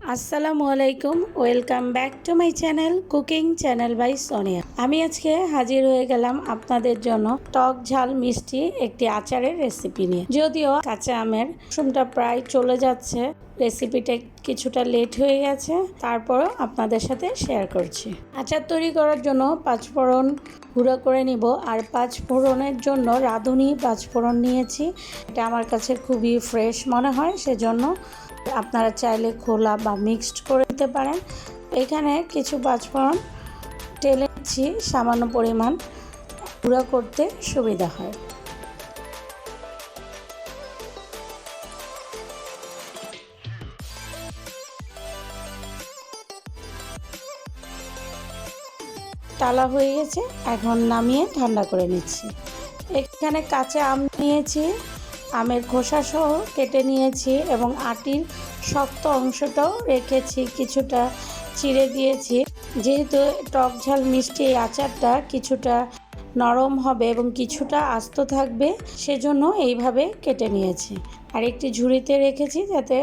আসসালামু আলাইকুম, welcome back to my channel cooking channel by Sonia. আমি আজকে হাজির হয়ে গেলাম আপনাদের জন্য টক ঝাল মিষ্টি একটি আচারের রেসিপি নিয়ে। যদিও কাঁচা আমের মৌসুমটা প্রায় চলে যাচ্ছে রেসিপিটা কিছুটা লেট হয়ে গেছে, তারপরও আপনাদের সাথে শেয়ার করছি। আচার তৈরি করার জন্য পাঁচফোড়ন গুঁড়ো করে নিব, আর পাঁচফোড়নের জন্য রাঁধুনি পাঁচফোড়ন নিয়েছি। এটা আমার কাছে খুবই ফ্রেশ মনে হয়, সেজন্য আপনারা চাইলে খোলা বা মিক্সড করে দিতে পারেন। এখানে কিছু পাঁচফোড়ন টেলে নিচ্ছি সামান্য পরিমাণ গুঁড়ো করতে সুবিধা হয়। টালা হয়ে গেছে, এখন নামিয়ে ঠান্ডা করে নিচ্ছি। এখানে কাঁচা আম নিয়েছি, আমের খোসা সহ কেটে নিয়েছি এবং আটির শক্ত অংশটাও রেখেছি, কিছুটা চিড়ে দিয়েছি। যেহেতু টক ঝাল মিষ্টি এই আচারটা কিছুটা নরম হবে এবং কিছুটা আস্ত থাকবে, সেজন্য এইভাবে কেটে নিয়েছি। আর একটি ঝুড়িতে রেখেছি যাতে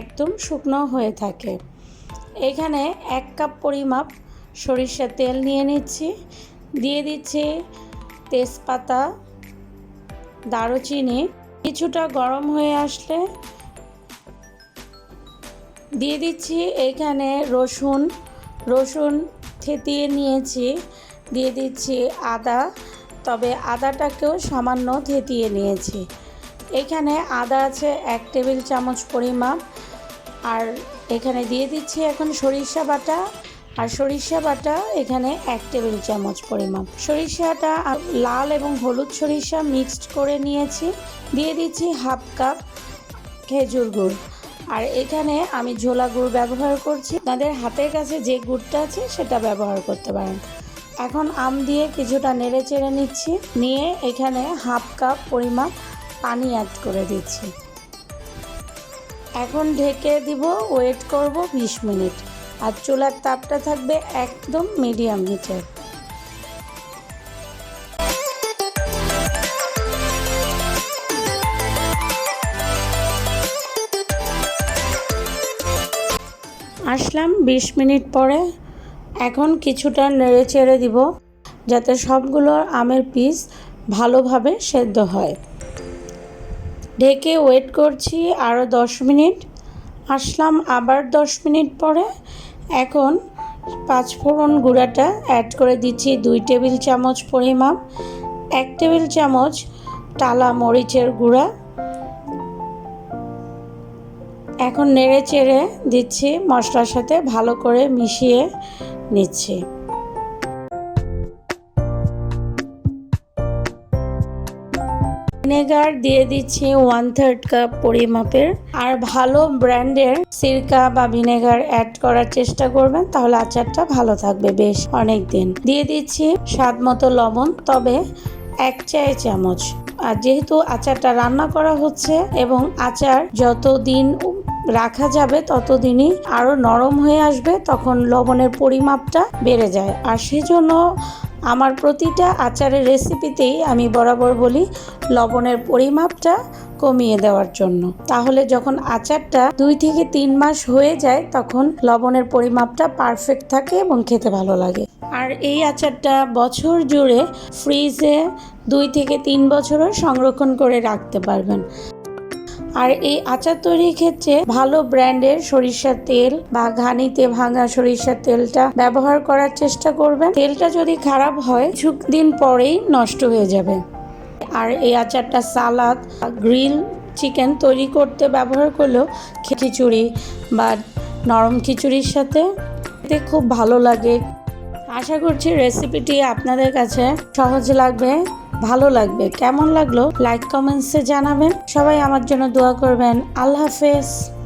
একদম শুকনো হয়ে থাকে। এখানে এক কাপ পরিমাপ সরিষার তেল নিয়ে নিচ্ছি। দিয়ে দিচ্ছি তেজপাতা, দারুচিনি। কিছুটা গরম হয়ে আসলে দিয়ে দিচ্ছি এখানে রসুন। রসুন থেতিয়ে নিয়েছি। দিয়ে দিচ্ছি আদা। তবে আদাটাকেও সামান্য থেতিয়ে নিয়েছি। এখানে আদা আছে এক টেবিল চামচ পরিমাপ। আর এখানে দিয়ে দিচ্ছি এখন সরিষা বাটা। আর সরিষা বাটা এখানে এক টেবিল চামচ পরিমাপ সরিষাটা লাল এবং হলুদ সরিষা মিক্সড করে নিয়েছি। দিয়ে দিচ্ছি হাফ কাপ খেজুর গুড়। আর এখানে আমি ঝোলা গুড় ব্যবহার করছি। তাদের হাতের কাছে যে গুড়টা আছে সেটা ব্যবহার করতে পারেন। এখন আম দিয়ে কিছুটা নেড়ে চেড়ে নিচ্ছি। নিয়ে এখানে হাফ কাপ পরিমাপ পানি অ্যাড করে দিচ্ছি। এখন ঢেকে দিব, ওয়েট করব বিশ মিনিট। আর চুলার তাপটা থাকবে একদম মিডিয়াম হিটে। আসলাম বিশ মিনিট পরে। এখন কিছুটা নেড়ে চেড়ে দিব, যাতে সবগুলো আমের পিস ভালোভাবে সেদ্ধ হয়। ঢেকে ওয়েট করছি আরও দশ মিনিট। আসলাম আবার দশ মিনিট পরে। এখন পাঁচফোড়ন গুঁড়াটা অ্যাড করে দিচ্ছি দুই টেবিল চামচ পরিমাপ, এক টেবিল চামচ টালা মরিচের গুঁড়া। এখন নেড়ে চেড়ে দিচ্ছি মশলার সাথে ভালো করে মিশিয়ে নিচ্ছি। ভিনেগার দিয়ে দিচ্ছি ওয়ান থার্ড কাপ পরিমাপের। আর ভালো ব্র্যান্ডের সিরকা বা ভিনেগার অ্যাড করার চেষ্টা করবেন, তাহলে আচারটা ভালো থাকবে বেশ অনেক দিন দিয়ে দিচ্ছি স্বাদ মতো লবণ, তবে এক চায় চামচ। আর যেহেতু আচারটা রান্না করা হচ্ছে এবং আচার যত দিন রাখা যাবে ততদিনই। আরও নরম হয়ে আসবে, তখন লবণের পরিমাপটা বেড়ে যায়। আর সেজন্য আমার প্রতিটা আচারের রেসিপিতেই আমি বরাবর বলি লবণের পরিমাপটা কমিয়ে দেওয়ার জন্য। তাহলে যখন আচারটা দুই থেকে তিন মাস হয়ে যায়, তখন লবণের পরিমাপটা পারফেক্ট থাকে এবং খেতে ভালো লাগে। আর এই আচারটা বছর জুড়ে ফ্রিজে দুই থেকে তিন বছরও সংরক্ষণ করে রাখতে পারবেন। আর এই আচার তৈরির ক্ষেত্রে ভালো ব্র্যান্ডের সরিষার তেল বা ঘানিতে ভাঙা সরিষার তেলটা ব্যবহার করার চেষ্টা করবেন। তেলটা যদি খারাপ হয় দিন পরেই নষ্ট হয়ে যাবে। আর এই আচারটা সালাদ গ্রিল চিকেন তৈরি করতে ব্যবহার করলেও খিচুড়ি বা নরম খিচুড়ির সাথে এতে খুব ভালো লাগে। আশা করছি রেসিপিটি আপনাদের কাছে সহজ লাগবে। ভালো লাগবে। কেমন লাগল? লাইক কমেন্টসে জানাবেন। সবাই আমার জন্য দোয়া করবেন। আল্লাহ হাফেজ।